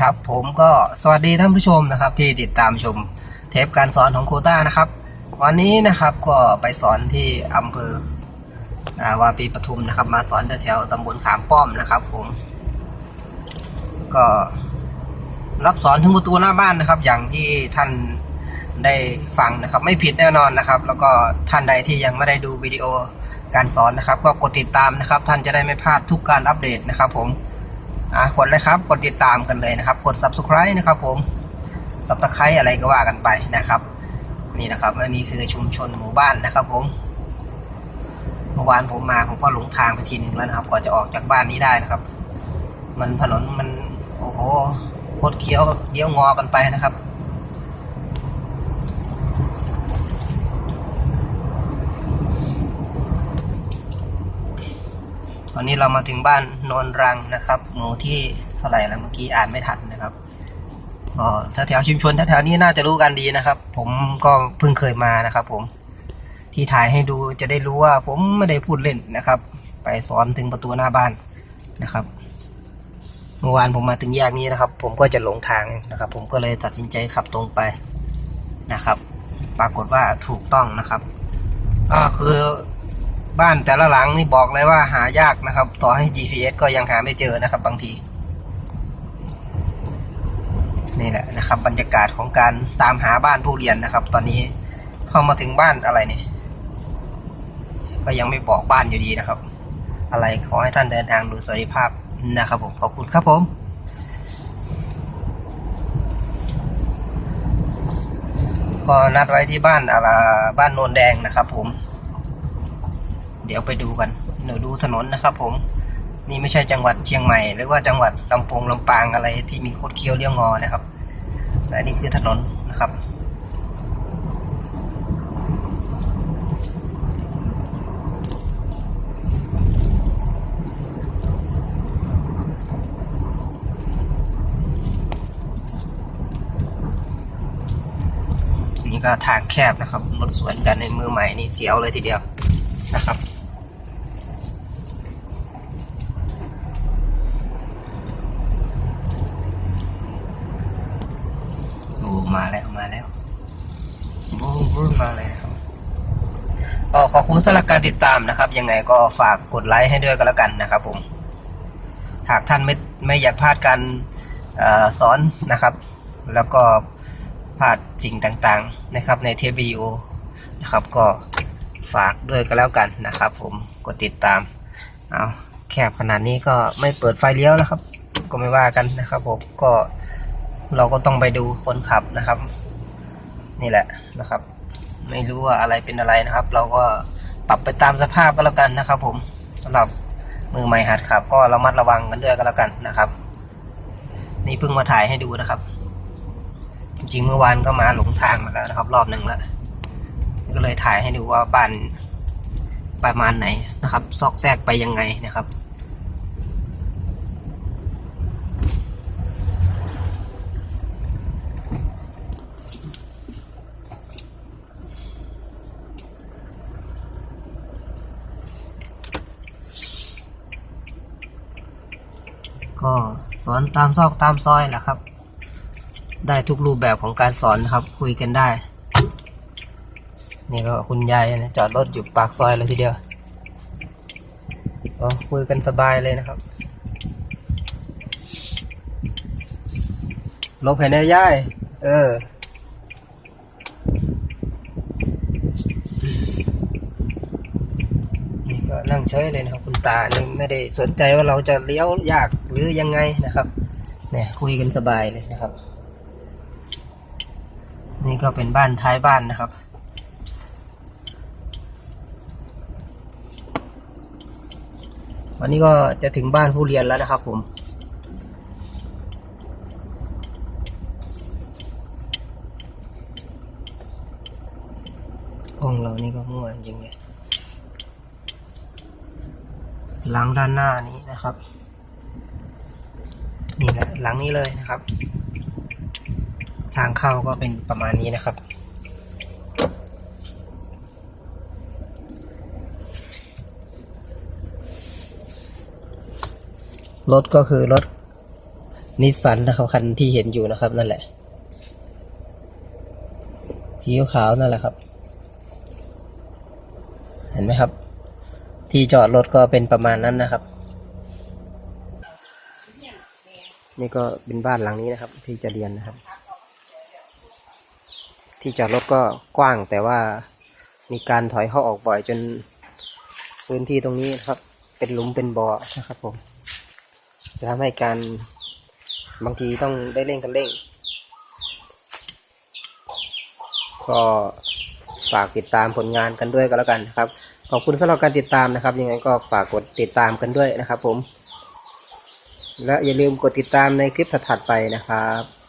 ครับ ผมก็สวัสดีท่านผู้ชมนะครับที่ติดตามชมเทปการสอนของโคต้านะครับ วันนี้นะครับก็ไปสอนที่อำเภอาวาปีปทุมนะครับ มาสอนแถวตำบลขามป้อมนะครับ ผม ก็รับสอนถึงประตูหน้าบ้านนะครับ อย่างที่ท่านได้ฟังนะครับ ไม่ผิดแน่นอนนะครับ แล้วก็ท่านใดที่ยังไม่ได้ดูวิดีโอการสอนนะครับ ก็กดติดตามนะครับ ท่านจะได้ไม่พลาดทุกการอัปเดตนะครับ ผม อะกดเลยครับ กดติดตามกันเลยนะครับ กด subscribe นะครับผม subscribe อะไรก็ว่ากันไปนะครับ นี่นะครับอันนี้คือชุมชนหมู่บ้านนะครับผม เมื่อวานผมมาผมก็หลงทางไปทีหนึ่งแล้วนะครับกว่าจะออกจากบ้านนี้ได้นะครับ มันถนนมันโอ้โหโคตรเคี้ยวเดี้ยวงอกันไปนะครับ อนนี้เรามาถึงบ้านโนนรังนะครับ หมู่ที่เท่าไหร่แล้วเมื่อกี้อ่านไม่ทันนะครับก็แถวๆชุมชนแถวๆนี้น่าจะรู้กันดีนะครับ ผมก็เพิ่งเคยมานะครับ ผมที่ถ่ายให้ดูจะได้รู้ว่าผมไม่ได้พูดเล่นนะครับ ไปสอนถึงประตูหน้าบ้านนะครับเมื่อวานผมมาถึงแยกนี้นะครับ ผมก็จะหลงทางนะครับ ผมก็เลยตัดสินใจขับตรงไปนะครับ ปรากฏว่าถูกต้องนะครับก็คือ บ้านแต่ละหลังนี่บอกเลยว่าหายากนะครับ ต่อให้ GPS ก็ยังหาไม่เจอนะครับบางที นี่แหละนะครับ บรรยากาศของการตามหาบ้านผู้เรียนนะครับ ตอนนี้เข้ามาถึงบ้านอะไรนี่ก็ยังไม่บอกบ้านอยู่ดีนะครับ อะไรขอให้ท่านเดินทางดูสวัสดิภาพนะครับผมขอบคุณครับผมก็นัดไว้ที่บ้านอะไรบ้านโนนแดงนะครับผม เดี๋ยวไปดูกันเดี๋ยวดูถนนนะครับ ผม นี่ไม่ใช่จังหวัดเชียงใหม่ หรือว่าจังหวัดลำปงลำปางอะไรที่มีโคดเคี้ยวเลี้ยวงอนะครับแต่นี่คือถนนนะครับนี่ก็ทางแคบนะครับรถสวนกันในมือใหม่นี่เสียวเลยทีเดียวนะครับ โอ้ มาแล้วมาแล้วบูมบูมมาเลยนะครับก็ขอบคุณสำหรับการติดตามนะครับ ยังไงก็ฝากกดไลค์ให้ด้วยก็แล้วกันนะครับ ผม หากท่านไม่ไม่อยากพลาดการอสอนนะครับ แล้วก็พลาดสิ่งต่างๆนะครับ ในเทปวิดีโอนะครับ ก็ฝากด้วยก็แล้วกันนะครับ ผมกดติดตามเอาแคบขนาดนี้ก็ไม่เปิดไฟเลี้ยวนะครับ ก็ไม่ว่ากันนะครับ ผมก็ เราก็ต้องไปดูคนขับนะครับ นี่แหละนะครับ ไม่รู้ว่าอะไรเป็นอะไรนะครับ เราก็ปรับไปตามสภาพก็แล้วกันนะครับ ผมสำหรับมือใหม่หัดขับ ก็ระมัดระวังกันด้วยก็แล้วกันนะครับ นี่เพิ่งมาถ่ายให้ดูนะครับ จริงๆเมื่อวานก็มาหลงทางมาแล้วนะครับ รอบหนึ่งแล้วก็เลยถ่ายให้ดูว่าบ้านประมาณไหนนะครับ ซอกแซกไปยังไงนะครับ ก็สอนตามซอกตามซอยแหละครับ ได้ทุกรูปแบบของการสอนนะครับ คุยกันได้ นี่ก็คุณยายนะจอดรถอยู่ปากซอยเลยทีเดียวก็คุยกันสบายเลยนะครับลบเห็นไหมยายเออ ก็นั่งเฉยเลยนะครับ คุณตานี่ไม่ได้สนใจว่าเราจะเลี้ยวยากหรือยังไงนะครับ เนี่ยคุยกันสบายเลยนะครับ นี่ก็เป็นบ้านท้ายบ้านนะครับวันนี้ก็จะถึงบ้านผู้เรียนแล้วนะครับผมกล้องเรานี่ก็มั่วจริงเลย หลังด้านหน้านี้นะครับ นี่แหละหลังนี้เลยนะครับ ทางเข้าก็เป็นประมาณนี้นะครับ รถก็คือรถนิสสันนะครับคันที่เห็นอยู่นะครับนั่นแหละ สีขาวนั่นแหละครับ เห็นไหมครับ ที่จอดรถก็เป็นประมาณนั้นนะครับ นี่ก็เป็นบ้านหลังนี้นะครับ ที่จะเรียนนะครับ ที่จอดรถก็กว้างแต่ว่ามีการถอยเข้าออกบ่อยจนพื้นที่ตรงนี้นะครับ เป็นหลุมเป็นบ่อนะครับผมจะทำให้การบางทีต้องได้เร่งกันเร่ง ก็ฝากติดตามผลงานกันด้วยก็แล้วกันนะครับ ขอบคุณสำหรับการติดตามนะครับ ยังไงก็ฝากกดติดตามกันด้วยนะครับผม และอย่าลืมกดติดตามในคลิปถัดๆไปนะครับ